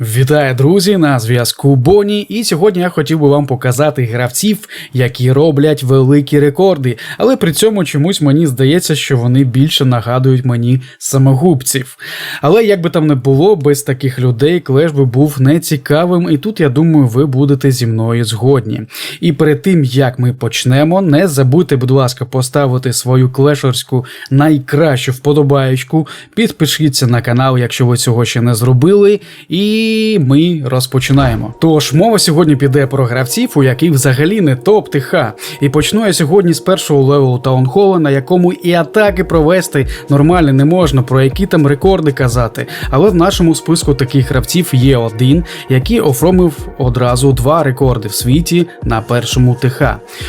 Вітаю, друзі! На зв'язку Боні, і сьогодні я хотів би вам показати гравців, які роблять великі рекорди, але при цьому чомусь мені здається, що вони більше нагадують мені самогубців. Але як би там не було, без таких людей клеш би був нецікавим, і тут я думаю, ви будете зі мною згодні. І перед тим як ми почнемо, не забудьте, будь ласка, поставити свою клешерську найкращу вподобаєчку, підпишіться на канал, якщо ви цього ще не зробили. І ми розпочинаємо. Тож мова сьогодні піде про гравців, у яких взагалі не топ ТХ. І почну я сьогодні з першого левелу таунхола, на якому і атаки провести нормально не можна, про які там рекорди казати. Але в нашому списку таких гравців є один, який оформив одразу два рекорди в світі на першому ТХ.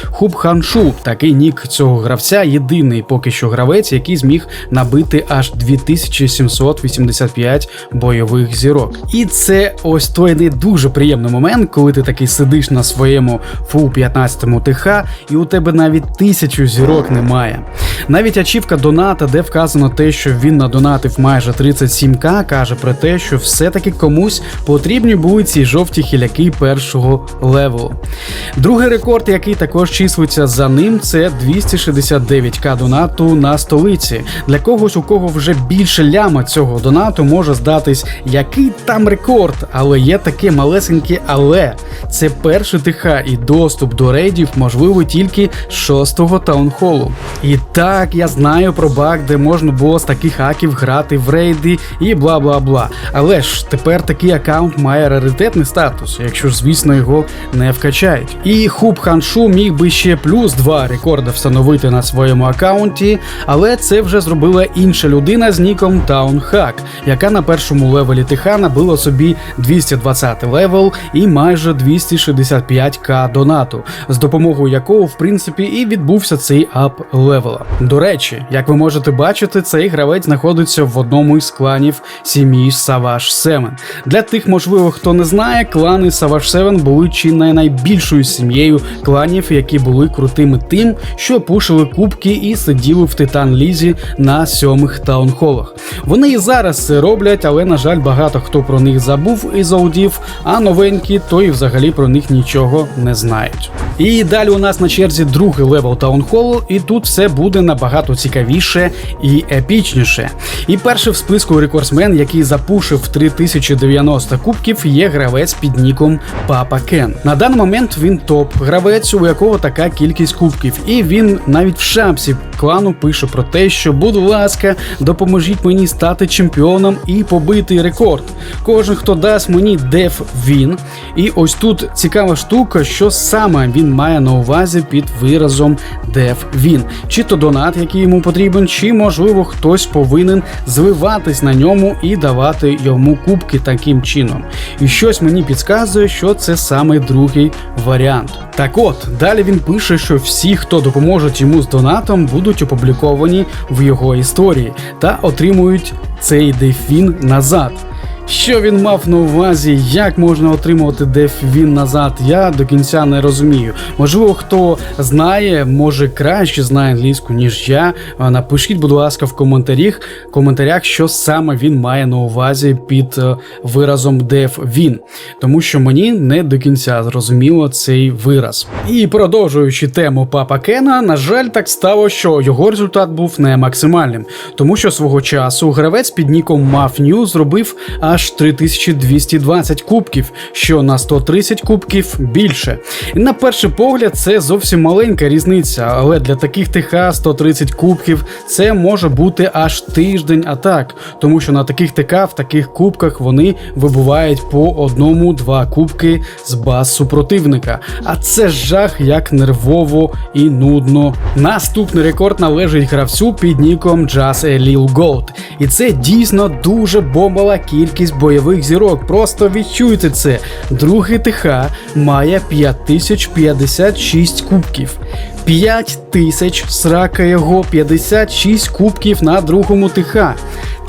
Хуб Ханшу, такий нік цього гравця, єдиний поки що гравець, який зміг набити аж 2785 бойових зірок. І це ось той не дуже приємний момент, коли ти такий сидиш на своєму фу 15 ТХ, і у тебе навіть тисячу зірок немає. Навіть ачівка доната, де вказано те, що він надонатив майже 37к, каже про те, що все-таки комусь потрібні були ці жовті хіляки першого левелу. Другий рекорд, який також числиться за ним, це 269к донату на столиці. Для когось, у кого вже більше ляма цього донату, може здатись, який там рекорд, але є таке малесеньке, але це перший ТХ і доступ до рейдів можливий тільки з шостого таунхолу. І так, я знаю про баг, де можна було з таких хаків грати в рейди і бла бла бла. Але ж тепер такий аккаунт має раритетний статус, якщо ж, звісно, його не вкачають. І Хуб Ханшу міг би ще плюс два рекорди встановити на своєму аккаунті, але це вже зробила інша людина з ніком Таунхак, яка на першому левелі ТХ набила собі 220 левел і майже 265к донату, з допомогою якого, в принципі, і відбувся цей ап левела. До речі, як ви можете бачити, цей гравець знаходиться в одному із кланів сім'ї Savage 7. Для тих, можливо, хто не знає, клани Savage 7 були чи не найбільшою сім'єю кланів, які були крутими тим, що пушили кубки і сиділи в Титан Лізі на сьомих таунхолах. Вони і зараз це роблять, але на жаль, багато хто про них забув із аудів, а новенькі то і взагалі про них нічого не знають. І далі у нас на черзі другий левел таунхолу, і тут все буде набагато цікавіше і епічніше. І перший в списку рекордсмен, який запушив 3090 кубків, є гравець під ніком Папа Кен. На даний момент він топ-гравець, у якого така кількість кубків, і він навіть в шапці клану пише про те, що, будь ласка, допоможіть мені стати чемпіоном і побити рекорд. Кожен, хто дасть мені деф він. І ось тут цікава штука, що саме він має на увазі під виразом деф він. Чи то донат, який йому потрібен, чи можливо хтось повинен звиватись на ньому і давати йому кубки таким чином. І щось мені підказує, що це саме другий варіант. Так от, далі він пише, що всі, хто допоможуть йому з донатом, будуть опубліковані в його історії та отримують цей дефін назад. Що він мав на увазі, як можна отримувати деф він назад, я до кінця не розумію. Можливо, хто знає, може краще знає англійську, ніж я. Напишіть, будь ласка, в коментарях, коментарях, що саме він має на увазі під е, виразом деф він. Тому що мені не до кінця зрозуміло цей вираз. І продовжуючи тему папа Кена, на жаль, так стало, що його результат був не максимальним, тому що свого часу гравець під ніком Мафню зробив аж 3220 кубків, що на 130 кубків більше. На перший погляд, це зовсім маленька різниця, але для таких ТХ 130 кубків це може бути аж тиждень атак, тому що на таких ТК в таких кубках вони вибувають по одному-два кубки з баз супротивника. А це жах як нервово і нудно. Наступний рекорд належить гравцю під ніком Just a Lil Goat. І це дійсно дуже бомбова кількість бойових зірок. Просто відчуйте це. Другий ТХ має 5056 кубків. 5 тисяч срака його 56 кубків на другому ТХ.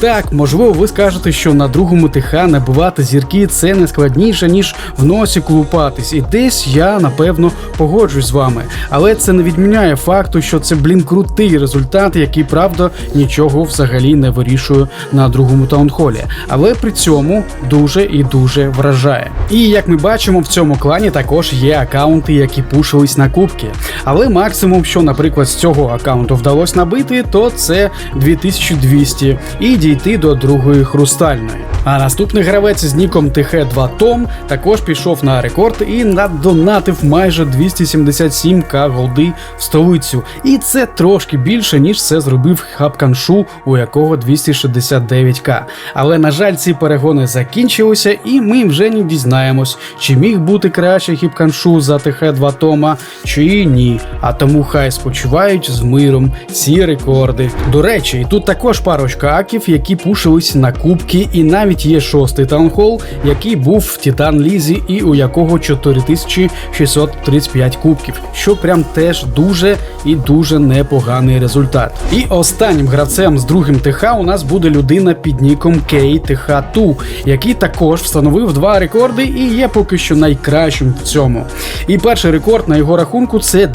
Так, можливо, ви скажете, що на другому ТХ набивати зірки це не складніше, ніж в носі клупатись. І десь я напевно погоджуюсь з вами. Але це не відміняє факту, що це, блін, крутий результат, який правда нічого взагалі не вирішує на другому таунхолі. Але при цьому дуже і дуже вражає. І як ми бачимо, в цьому клані також є акаунти, які пушились на кубки. Але максимум, що, наприклад, з цього акаунту вдалося набити, то це 2200 і дійти до другої хрустальної. А наступний гравець з ніком ТХ2 Том також пішов на рекорд і надонатив майже 277к голди в столицю. І це трошки більше, ніж це зробив Хапканшу, у якого 269к. Але на жаль, ці перегони закінчилися, і ми вже не дізнаємось, чи міг бути краще Хіпканшу за ТХ2 Тома, чи ні. А тому хай спочивають з миром ці рекорди. До речі, і тут також парочка аків, які пушились на кубки, і навіть є шостий таунхол, який був в Титан Лізі, і у якого 4635 кубків, що прям теж дуже і дуже непоганий результат. І останнім гравцем з другим ТХ у нас буде людина під ніком KTH2, який також встановив два рекорди і є поки що найкращим в цьому. І перший рекорд на його рахунку це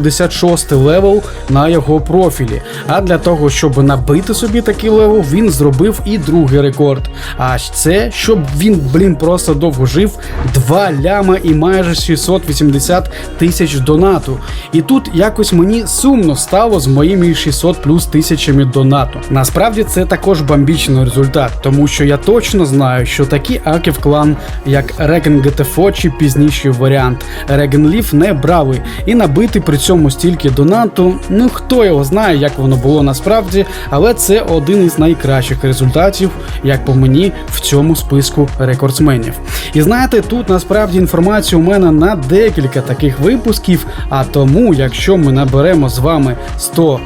266 левел на його профілі. А для того, щоб набити собі такий левел, він зробив і другий рекорд. А це щоб він, блін, просто довго жив 2 ляма і майже 680 тисяч донату. І тут якось мені сумно стало з моїми 600 плюс тисячами донату. Насправді це також бомбічний результат, тому що я точно знаю, що такі аків клан, як Regen GTFO чи пізніший варіант Regen Leaf не брали. І набити при цьому стільки донату, ну хто його знає, як воно було насправді, але це один із найкращих результатів, як по мені, в цьому списку рекордсменів. І знаєте, тут насправді інформація у мене на декілька таких випусків, а тому, якщо ми наберемо з вами 100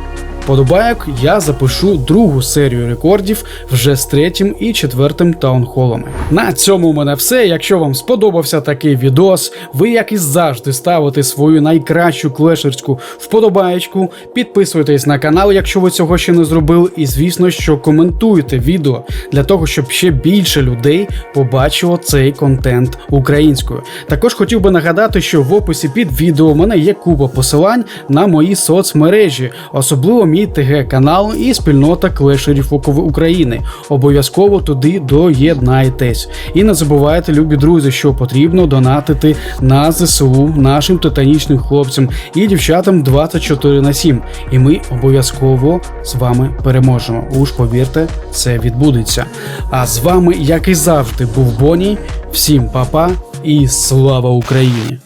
подобайок, я запишу другу серію рекордів вже з третім і четвертим таунхолами. На цьому у мене все. Якщо вам сподобався такий відос, ви як і завжди ставите свою найкращу клешерську вподобаєчку, підписуйтесь на канал, якщо ви цього ще не зробили, і звісно, що коментуйте відео для того, щоб ще більше людей побачило цей контент українською. Також хотів би нагадати, що в описі під відео у мене є купа посилань на мої соцмережі, особливо мій ТГ канал і спільнота клешерів України. Обов'язково туди доєднайтесь. І не забувайте, любі друзі, що потрібно донатити на ЗСУ нашим титанічним хлопцям і дівчатам 24 на 7. І ми обов'язково з вами переможемо. Уж повірте, це відбудеться. А з вами, як і завжди, був Боній. Всім па-па і слава Україні!